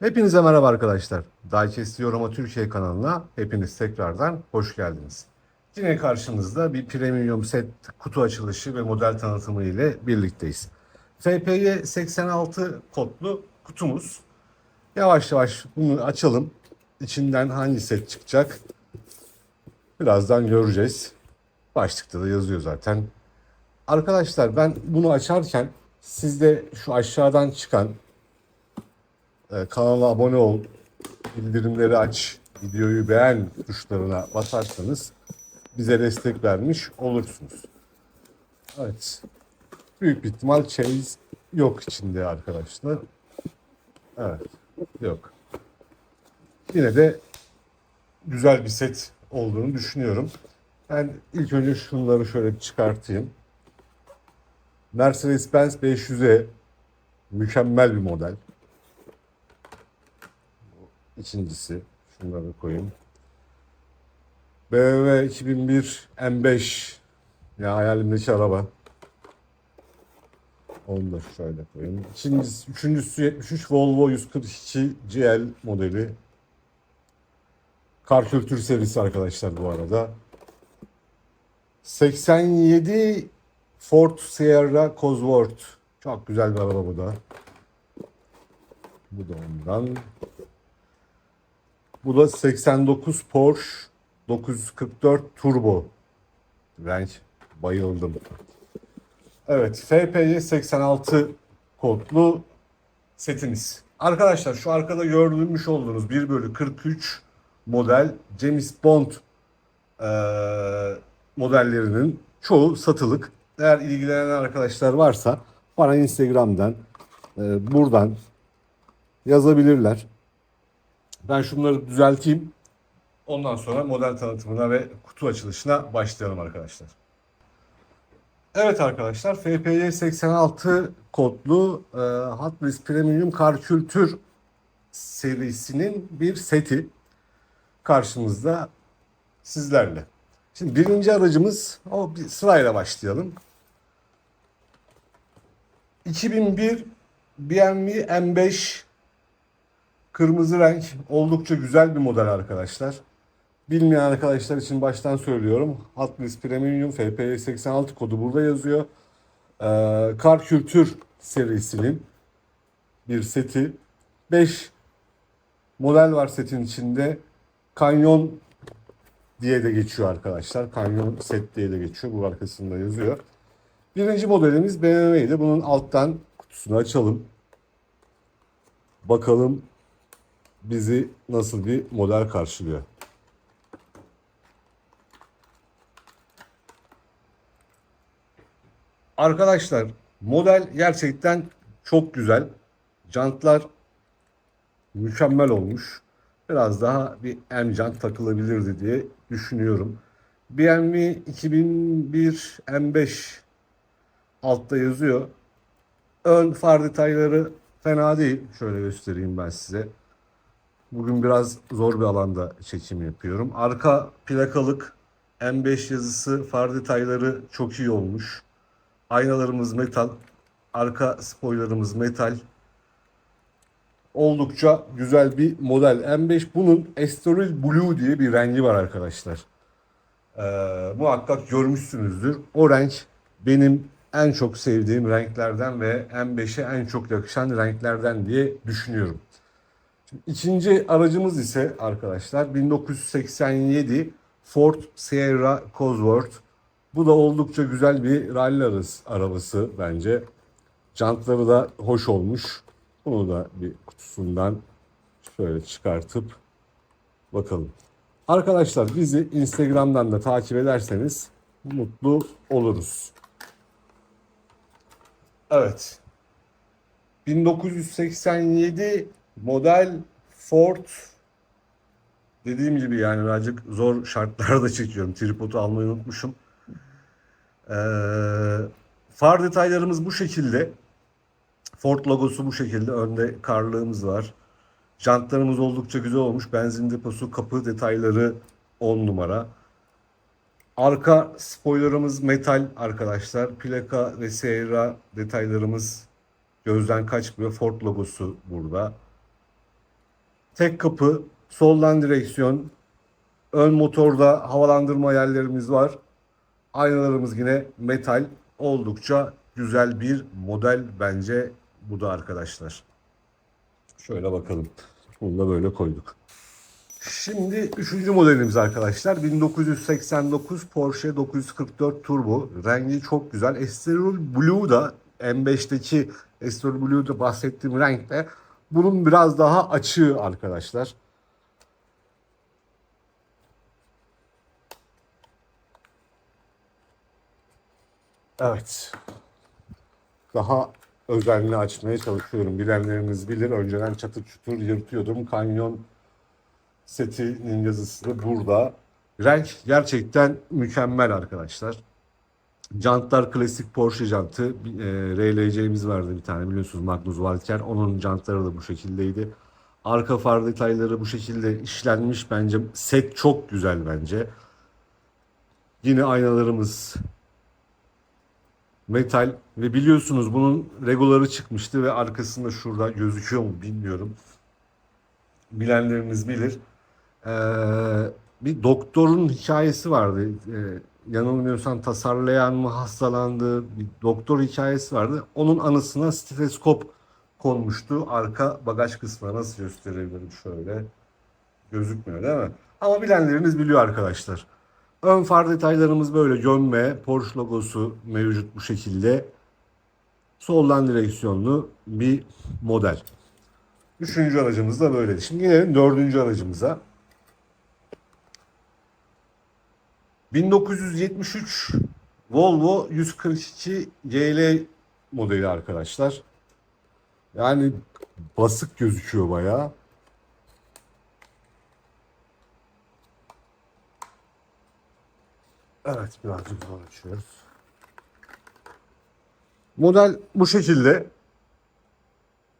Hepinize merhaba arkadaşlar. Diecast Yoruma Türkiye kanalına hepiniz tekrardan hoş geldiniz. Yine karşınızda bir premium set kutu açılışı ve model tanıtımı ile birlikteyiz. FPY 86 kodlu kutumuz. Yavaş yavaş bunu açalım. İçinden hangi set çıkacak? Birazdan göreceğiz. Başlıkta da yazıyor zaten. Arkadaşlar ben bunu açarken siz de şu aşağıdan çıkan e, kanala abone ol, bildirimleri aç, videoyu beğen tuşlarına basarsanız bize destek vermiş olursunuz. Evet. Büyük bir ihtimal çeyiz yok içinde arkadaşlar. Evet. Yok. Yine de güzel bir set olduğunu düşünüyorum. Ben ilk önce şunları şöyle çıkartayım. Mercedes-Benz 500'e mükemmel bir model. İkincisi şunları koyayım. BMW 2001 M5 ya hayalimdeki araba. Onu da şöyle koyayım. İkincisi, üçüncüsü 73 Volvo 142 GL modeli. Kar kültür serisi arkadaşlar bu arada. 87 Ford Sierra Cosworth. Çok güzel bir araba bu da. Bu da ondan. Bu da 89 Porsche 944 Turbo. Renk bayıldım. Evet, FPY 86 kodlu setiniz. Arkadaşlar şu arkada görmüş olduğunuz 1 bölü 43 model James Bond eee, modellerinin çoğu satılık. Eğer ilgilenen arkadaşlar varsa bana Instagram'dan eee, buradan yazabilirler. Ben şunları düzelteyim. Ondan sonra model tanıtımına ve kutu açılışına başlayalım arkadaşlar. Evet arkadaşlar FPY 86 kodlu e, Hot Premium Kar Kültür serisinin bir seti karşımızda sizlerle. Şimdi birinci aracımız o bir sırayla başlayalım. 2001 BMW M5 Kırmızı renk oldukça güzel bir model arkadaşlar. Bilmeyen arkadaşlar için baştan söylüyorum. Wheels Premium FPY 86 kodu burada yazıyor. Ee, Kar Kültür serisinin bir seti. 5 model var setin içinde. Kanyon diye de geçiyor arkadaşlar. Kanyon set diye de geçiyor. Bu arkasında yazıyor. Birinci modelimiz BMW'ydi. Bunun alttan kutusunu açalım. Bakalım bizi nasıl bir model karşılıyor. Arkadaşlar model gerçekten çok güzel. Jantlar mükemmel olmuş. Biraz daha bir M jant takılabilirdi diye düşünüyorum. BMW 2001 M5 altta yazıyor. Ön far detayları fena değil. Şöyle göstereyim ben size. Bugün biraz zor bir alanda çekim yapıyorum. Arka plakalık M5 yazısı, far detayları çok iyi olmuş. Aynalarımız metal. Arka spoilerımız metal. Oldukça güzel bir model. M5 bunun Estoril Blue diye bir rengi var arkadaşlar. Ee, muhakkak görmüşsünüzdür. O renk benim en çok sevdiğim renklerden ve M5'e en çok yakışan renklerden diye düşünüyorum. İkinci aracımız ise arkadaşlar 1987 Ford Sierra Cosworth. Bu da oldukça güzel bir rally arabası bence. Jantları da hoş olmuş. Bunu da bir kutusundan şöyle çıkartıp bakalım. Arkadaşlar bizi Instagram'dan da takip ederseniz mutlu oluruz. Evet. 1987 model Ford dediğim gibi yani birazcık zor şartlarda çekiyorum. Tripodu almayı unutmuşum. Ee, far detaylarımız bu şekilde. Ford logosu bu şekilde. Önde karlığımız var. Jantlarımız oldukça güzel olmuş. Benzin deposu, kapı detayları 10 numara. Arka spoilerımız metal arkadaşlar. Plaka ve Sierra detaylarımız gözden kaçmıyor. Ford logosu burada. Tek kapı, soldan direksiyon, ön motorda havalandırma yerlerimiz var. Aynalarımız yine metal. Oldukça güzel bir model bence bu da arkadaşlar. Şöyle bakalım. Bunu da böyle koyduk. Şimdi üçüncü modelimiz arkadaşlar. 1989 Porsche 944 Turbo. Rengi çok güzel. Estoril Blue da M5'teki Estoril Blue'da bahsettiğim renkte. Bunun biraz daha açığı arkadaşlar. Evet. Daha özenli açmaya çalışıyorum. Bilenleriniz bilir. Önceden çatır çutur yırtıyordum. Kanyon setinin yazısı da burada. Renk gerçekten mükemmel arkadaşlar. Jantlar klasik Porsche jantı. E, RLC'miz vardı bir tane biliyorsunuz Magnus Walker. Onun jantları da bu şekildeydi. Arka far detayları bu şekilde işlenmiş bence. Set çok güzel bence. Yine aynalarımız metal ve biliyorsunuz bunun regoları çıkmıştı ve arkasında şurada gözüküyor mu bilmiyorum. Bilenleriniz bilir. Ee, bir doktorun hikayesi vardı. Ee, yanılmıyorsam tasarlayan mı hastalandı bir doktor hikayesi vardı. Onun anısına steteskop konmuştu. Arka bagaj kısmına nasıl gösterebilirim şöyle. Gözükmüyor değil mi? Ama bilenleriniz biliyor arkadaşlar. Ön far detaylarımız böyle gömme, Porsche logosu mevcut bu şekilde. Soldan direksiyonlu bir model. Üçüncü aracımız da böyleydi. Şimdi gelelim dördüncü aracımıza. 1973 Volvo 142 GL modeli arkadaşlar. Yani basık gözüküyor bayağı. Evet birazcık zor açıyoruz. Model bu şekilde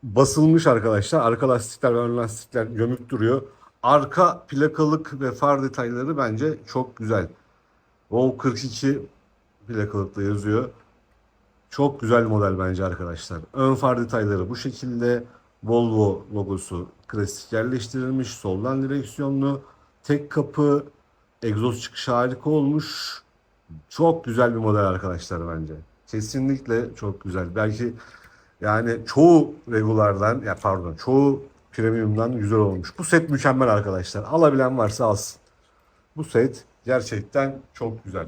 basılmış arkadaşlar. Arka lastikler ve ön lastikler gömük duruyor. Arka plakalık ve far detayları bence çok güzel. Vol 42 plakalıkla yazıyor. Çok güzel model bence arkadaşlar. Ön far detayları bu şekilde. Volvo logosu klasik yerleştirilmiş. Soldan direksiyonlu. Tek kapı. Egzoz çıkışı harika olmuş. Çok güzel bir model arkadaşlar bence. Kesinlikle çok güzel. Belki yani çoğu regulardan ya pardon çoğu premiumdan güzel olmuş. Bu set mükemmel arkadaşlar. Alabilen varsa alsın. Bu set gerçekten çok güzel.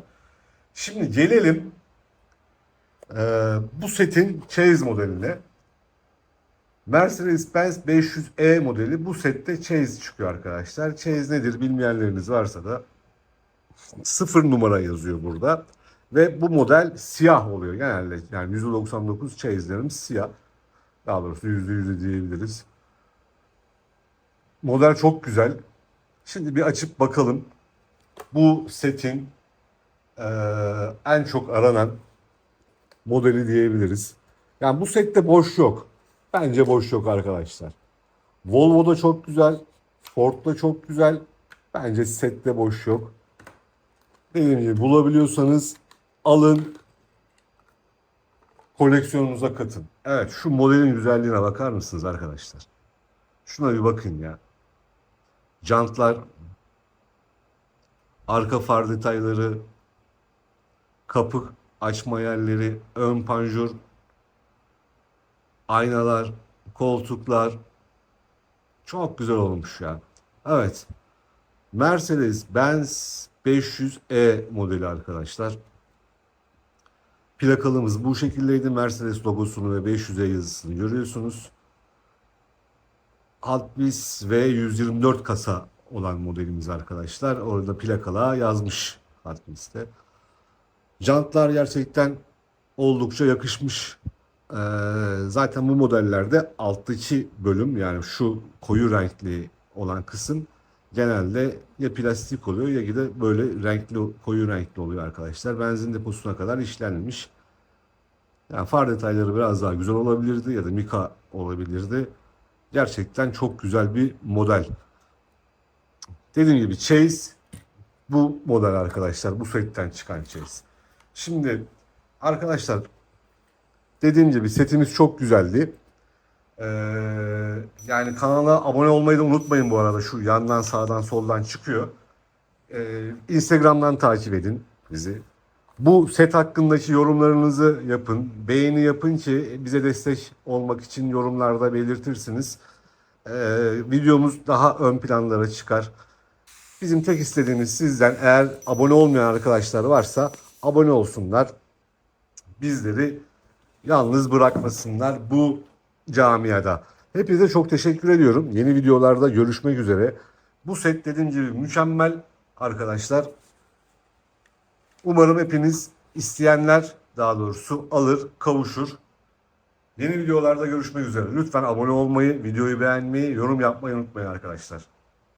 Şimdi gelelim eee, bu setin Chase modeline. Mercedes-Benz 500E modeli bu sette Chase çıkıyor arkadaşlar. Chase nedir bilmeyenleriniz varsa da sıfır numara yazıyor burada. Ve bu model siyah oluyor genelde. Yani %99 Chase'lerimiz siyah. Daha doğrusu %100 diyebiliriz. Model çok güzel. Şimdi bir açıp bakalım. Bu setin eee, en çok aranan modeli diyebiliriz. Yani bu sette boş yok. Bence boş yok arkadaşlar. Volvo'da çok güzel. Ford'da çok güzel. Bence sette boş yok. Dediğim gibi bulabiliyorsanız alın. Koleksiyonunuza katın. Evet şu modelin güzelliğine bakar mısınız arkadaşlar? Şuna bir bakın ya. Jantlar, arka far detayları, kapı açma yerleri, ön panjur, aynalar, koltuklar çok güzel olmuş ya. Evet. Mercedes-Benz 500E modeli arkadaşlar. Plakalımız bu şekildeydi. Mercedes logosunu ve 500E yazısını görüyorsunuz. Altbis ve 124 kasa olan modelimiz arkadaşlar. Orada plakalığa yazmış Altbis'te. Jantlar gerçekten oldukça yakışmış. Ee, zaten bu modellerde alttaki bölüm yani şu koyu renkli olan kısım genelde ya plastik oluyor ya da böyle renkli koyu renkli oluyor arkadaşlar. Benzin deposuna kadar işlenmiş. Yani far detayları biraz daha güzel olabilirdi ya da mika olabilirdi. Gerçekten çok güzel bir model. Dediğim gibi Chase bu model arkadaşlar. Bu setten çıkan Chase. Şimdi arkadaşlar dediğim gibi setimiz çok güzeldi. Ee, yani kanala abone olmayı da unutmayın bu arada. Şu yandan sağdan soldan çıkıyor. Ee, Instagram'dan takip edin bizi. Bu set hakkındaki yorumlarınızı yapın. Beğeni yapın ki bize destek olmak için yorumlarda belirtirsiniz. Ee, videomuz daha ön planlara çıkar. Bizim tek istediğimiz sizden eğer abone olmayan arkadaşlar varsa abone olsunlar. Bizleri yalnız bırakmasınlar bu camiada. Hepinize çok teşekkür ediyorum. Yeni videolarda görüşmek üzere. Bu set dediğim gibi mükemmel arkadaşlar. Umarım hepiniz isteyenler daha doğrusu alır, kavuşur. Yeni videolarda görüşmek üzere. Lütfen abone olmayı, videoyu beğenmeyi, yorum yapmayı unutmayın arkadaşlar.